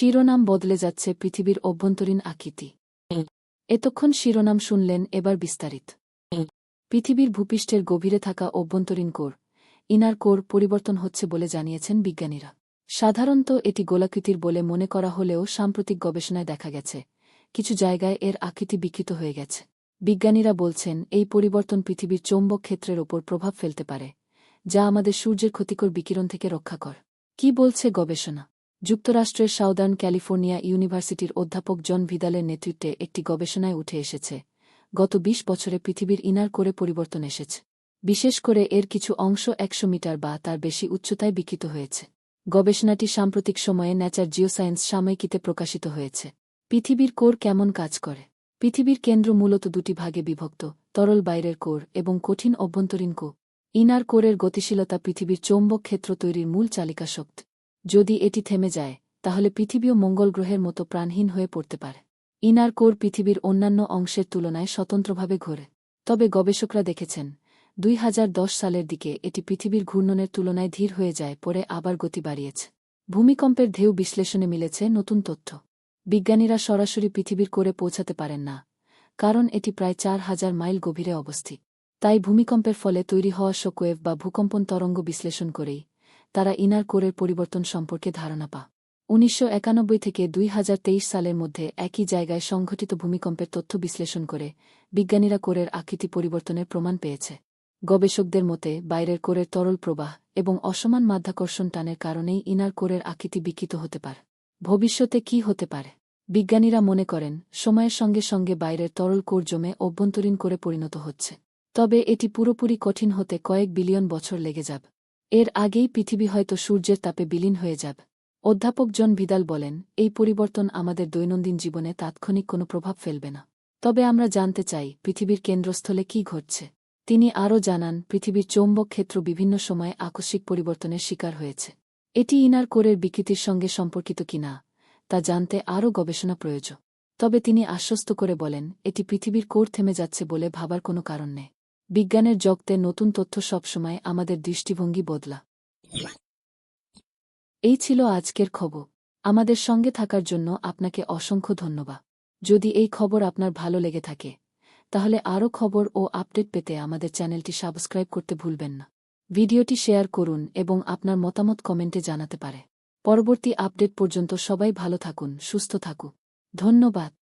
শিরোনাম বদলে যাচ্ছে পৃথিবীর অভ্যন্তরীণ আকৃতি। এতক্ষণ শিরোনাম শুনলেন এবার বিস্তারিত। পৃথিবীর ভূপৃষ্ঠের গভীরে থাকা অভ্যন্তরীণ কোর, ইনার কোর পরিবর্তন হচ্ছে বলে জানিয়েছেন বিজ্ঞানীরা। সাধারণত এটি গোলাকৃতির বলে মনে করা হলেও সাম্প্রতিক গবেষণায় দেখা গেছে, কিছু জায়গায় এর আকৃতি বিকৃত হয়ে গেছে। বিজ্ঞানীরা বলছেন, এই পরিবর্তন পৃথিবীর চৌম্বক ক্ষেত্রের ওপর প্রভাব ফেলতে পারে, যা আমাদের সূর্যের ক্ষতিকর বিকিরণ থেকে রক্ষা কর। কি বলছে গবেষণা? যুক্তরাষ্ট্রের সাউদার্ন ক্যালিফোর্নিয়া ইউনিভার্সিটির অধ্যাপক জন ভিদালের নেতৃত্বে একটি গবেষণায় উঠে এসেছে, গত ২০ বছরে পৃথিবীর ইনার করে পরিবর্তন এসেছে। বিশেষ করে এর কিছু অংশ একশো মিটার বা তার বেশি উচ্চতায় বিকৃত হয়েছে। গবেষণাটি সাম্প্রতিক সময়ে ন্যাচার জিওসায়েন্স সাময়িকীতে প্রকাশিত হয়েছে। পৃথিবীর কোর কেমন কাজ করে? পৃথিবীর কেন্দ্র মূলত দুটি ভাগে বিভক্ত, তরল বাইরের কোর এবং কঠিন অভ্যন্তরীণ কো ইনার কোরের গতিশীলতা পৃথিবীর চৌম্বক ক্ষেত্র তৈরির মূল চালিকা শক্তি যদি এটি থেমে যায়, তাহলে পৃথিবীও মঙ্গল গ্রহের মতো প্রাণহীন হয়ে পড়তে পারে। ইনার কোর পৃথিবীর অন্যান্য অংশের তুলনায় স্বতন্ত্রভাবে ঘোরে। তবে গবেষকরা দেখেছেন, দুই হাজার দশ সালের দিকে এটি পৃথিবীর ঘূর্ণনের তুলনায় ধীর হয়ে যায়, পরে আবার গতি বাড়িয়েছে। ভূমিকম্পের ঢেউ বিশ্লেষণে মিলেছে নতুন তথ্য। বিজ্ঞানীরা সরাসরি পৃথিবীর করে পৌঁছাতে পারেন না, কারণ এটি প্রায় চার হাজার মাইল গভীরে অবস্থিত। তাই ভূমিকম্পের ফলে তৈরি হওয়া শোকোয়েভ বা ভূকম্পন তরঙ্গ বিশ্লেষণ করেই তারা ইনার কোরের পরিবর্তন সম্পর্কে ধারণা পা। উনিশশো একানব্বই থেকে দুই হাজার তেইশ সালের মধ্যে একই জায়গায় সংঘটিত ভূমিকম্পের তথ্য বিশ্লেষণ করে বিজ্ঞানীরা কোরের আকৃতি পরিবর্তনের প্রমাণ পেয়েছে। গবেষকদের মতে, বাইরের কোরের তরল প্রবাহ এবং অসমান মাধ্যাকর্ষণ টানের কারণেই ইনার কোরের আকৃতি বিকৃত হতে পারে। ভবিষ্যতে কি হতে পারে? বিজ্ঞানীরা মনে করেন, সময়ের সঙ্গে সঙ্গে বাইরের তরল কোর জমে অভ্যন্তরীণ করে পরিণত হচ্ছে। তবে এটি পুরোপুরি কঠিন হতে কয়েক বিলিয়ন বছর লেগে যাবে। এর আগেই পৃথিবী হয়তো সূর্যের তাপে বিলীন হয়ে যাবে। অধ্যাপক জন ভিদাল বলেন, এই পরিবর্তন আমাদের দৈনন্দিন জীবনে তাৎক্ষণিক কোনো প্রভাব ফেলবে না। তবে আমরা জানতে চাই, পৃথিবীর কেন্দ্রস্থলে কি ঘটছে। তিনি আরও জানান, পৃথিবীর চৌম্বক ক্ষেত্র বিভিন্ন সময়ে আকস্মিক পরিবর্তনের শিকার হয়েছে। এটি ইনার কোরের বিকৃতির সঙ্গে সম্পর্কিত কিনা, তা জানতে আরও গবেষণা প্রয়োজন। তবে তিনি আশ্বস্ত করে বলেন, এটি পৃথিবীর কোর থেমে যাচ্ছে বলে ভাবার কোনো কারণ নেই। বিজ্ঞানের জগতে নতুন তথ্য সবসময় আমাদের দৃষ্টিভঙ্গি বদলা। এই ছিল আজকের খবর। আমাদের সঙ্গে থাকার জন্য আপনাকে অসংখ্য ধন্যবাদ। যদি এই খবর আপনার ভালো লেগে থাকে, তাহলে আরও খবর ও আপডেট পেতে আমাদের চ্যানেলটি সাবস্ক্রাইব করতে ভুলবেন না। ভিডিওটি শেয়ার করুন এবং আপনার মতামত কমেন্টে জানাতে পারে। পরবর্তী আপডেট পর্যন্ত সবাই ভালো থাকুন, সুস্থ থাকুন ধন্যবাদ।